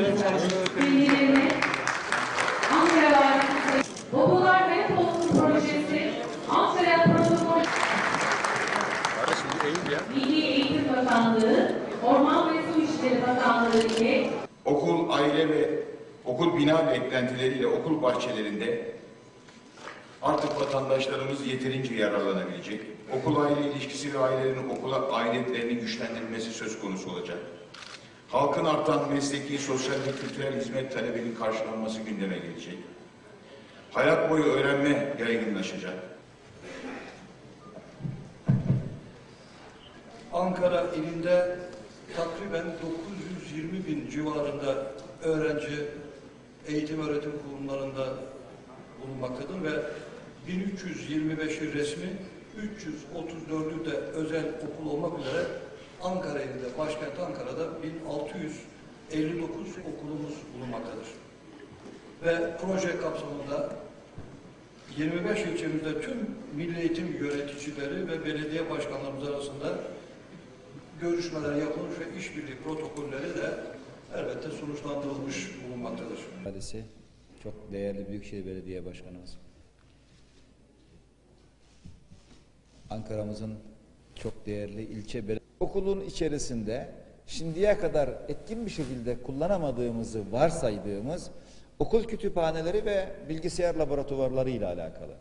Velilerine Ankara Valisi Babalar Hayat Olsun Projesi Ankara Protokol. Milli Eğitim Bakanlığı Orman ve Su İşleri Bakanlığı ile Okul, aile ve okul bina beklentileriyle okul bahçelerinde artık vatandaşlarımız yeterince yararlanabilecek. Okul aile ilişkisi ve ailelerin okula ailetlerini güçlendirilmesi söz konusu olacak. Halkın artan mesleki, sosyal ve kültürel hizmet talebinin karşılanması gündeme gelecek. Hayat boyu öğrenme yaygınlaşacak. Ankara ilinde takriben 920 bin civarında öğrenci eğitim öğretim kurumlarında bulunmaktadır ve 1325'i resmi, 334'ü de özel okul olmak üzere Ankara ilinde, başkent Ankara'da 1659 okulumuz bulunmaktadır. Ve proje kapsamında 25 ilçemizde tüm milli eğitim yöneticileri ve belediye başkanlarımız arasında görüşmeler yapılmış ve işbirliği protokolleri de elbette sonuçlandırılmış bulunmaktadır. Hadisi çok değerli Büyükşehir Belediye Başkanımız. Ankara'mızın çok değerli ilçe belediye okulun içerisinde şimdiye kadar etkin bir şekilde kullanamadığımızı varsaydığımız okul kütüphaneleri ve bilgisayar laboratuvarları ile alakalı.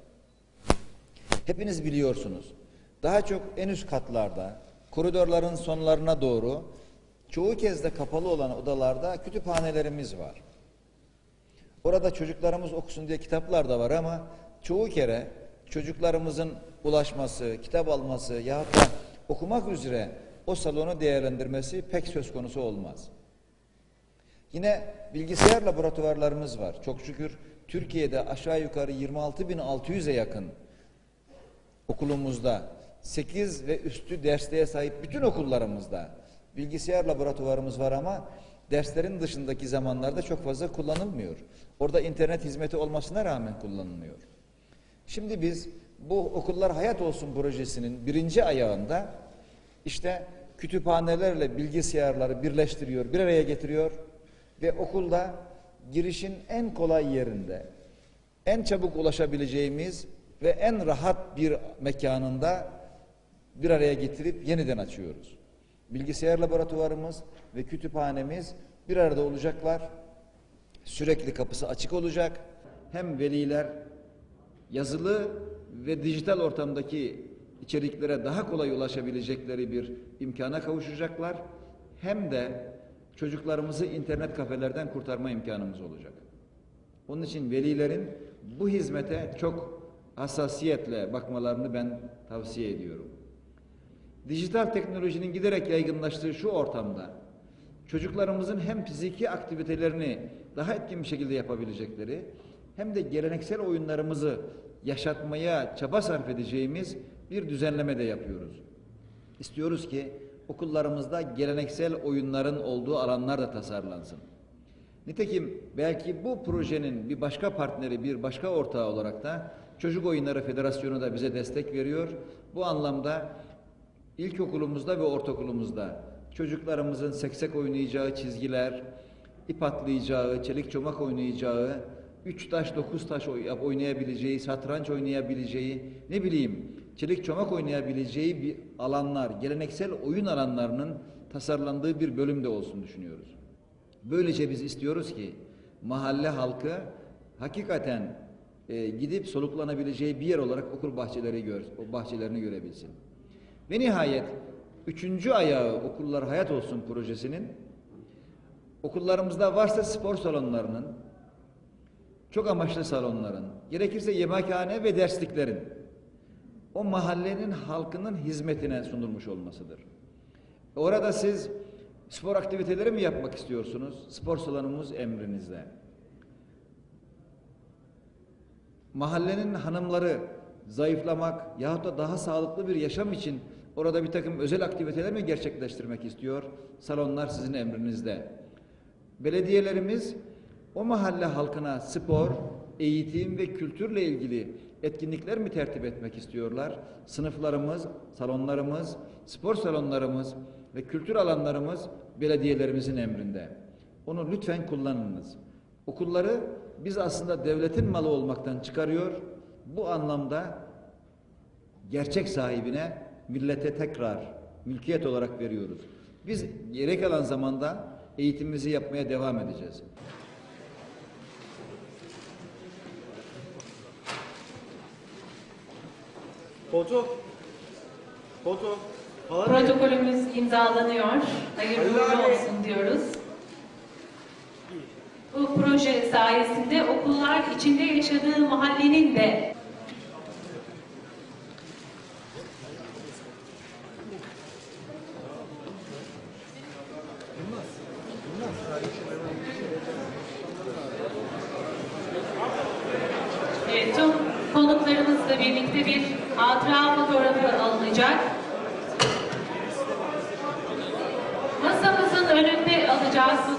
Hepiniz biliyorsunuz. Daha çok en üst katlarda, koridorların sonlarına doğru çoğu kez de kapalı olan odalarda kütüphanelerimiz var. Orada çocuklarımız okusun diye kitaplar da var ama çoğu kere çocuklarımızın ulaşması, kitap alması yahut da okumak üzere o salonu değerlendirmesi pek söz konusu olmaz. Yine bilgisayar laboratuvarlarımız var. Çok şükür Türkiye'de aşağı yukarı 26.600'e yakın okulumuzda 8 ve üstü dersliğe sahip bütün okullarımızda bilgisayar laboratuvarımız var ama derslerin dışındaki zamanlarda çok fazla kullanılmıyor. Orada internet hizmeti olmasına rağmen kullanılmıyor. Şimdi biz bu Okullar Hayat Olsun projesinin birinci ayağında işte kütüphanelerle bilgisayarları birleştiriyor, bir araya getiriyor ve okulda girişin en kolay yerinde, en çabuk ulaşabileceğimiz ve en rahat bir mekanında bir araya getirip yeniden açıyoruz. Bilgisayar laboratuvarımız ve kütüphanemiz bir arada olacaklar. Sürekli kapısı açık olacak. Hem veliler yazılı ve dijital ortamdaki içeriklere daha kolay ulaşabilecekleri bir imkana kavuşacaklar. Hem de çocuklarımızı internet kafelerden kurtarma imkanımız olacak. Onun için velilerin bu hizmete çok hassasiyetle bakmalarını ben tavsiye ediyorum. Dijital teknolojinin giderek yaygınlaştığı şu ortamda çocuklarımızın hem fiziki aktivitelerini daha etkin bir şekilde yapabilecekleri hem de geleneksel oyunlarımızı yaşatmaya çaba sarf edeceğimiz bir düzenleme de yapıyoruz. İstiyoruz ki okullarımızda geleneksel oyunların olduğu alanlar da tasarlansın. Nitekim belki bu projenin bir başka partneri, bir başka ortağı olarak da Çocuk Oyunları Federasyonu da bize destek veriyor. Bu anlamda ilkokulumuzda ve ortaokulumuzda çocuklarımızın seksek oynayacağı çizgiler, ip atlayacağı, çelik çomak oynayacağı, üç taş, dokuz taş oy- oynayabileceği, satranç oynayabileceği, ne bileyim çelik çomak oynayabileceği bir alanlar, geleneksel oyun alanlarının tasarlandığı bir bölüm de olsun düşünüyoruz. Böylece biz istiyoruz ki mahalle halkı hakikaten e, gidip soluklanabileceği bir yer olarak okul bahçeleri gör, bahçelerini görebilsin. Ve nihayet üçüncü ayağı okullar hayat olsun projesinin okullarımızda varsa spor salonlarının, çok amaçlı salonların, gerekirse yemekhane ve dersliklerin o mahallenin halkının hizmetine sunulmuş olmasıdır. Orada siz spor aktiviteleri mi yapmak istiyorsunuz? Spor salonumuz emrinizde. Mahallenin hanımları zayıflamak yahut da daha sağlıklı bir yaşam için orada bir takım özel aktiviteler mi gerçekleştirmek istiyor? Salonlar sizin emrinizde. Belediyelerimiz o mahalle halkına spor, eğitim ve kültürle ilgili etkinlikler mi tertip etmek istiyorlar? Sınıflarımız, salonlarımız, spor salonlarımız ve kültür alanlarımız belediyelerimizin emrinde. Onu lütfen kullanınız. Okulları biz aslında devletin malı olmaktan çıkarıyor. Bu anlamda gerçek sahibine, millete tekrar mülkiyet olarak veriyoruz. Biz gerek alan zamanda eğitimimizi yapmaya devam edeceğiz. Foto. Foto. Falan. Protokolümüz imzalanıyor. Hayırlı uğurlu olsun diyoruz. Bu proje sayesinde okullar içinde yaşadığı mahallenin de Evet, tüm konuklarımızla birlikte bir hatıra fotoğrafı alınacak. Masamızın önünde alacağız.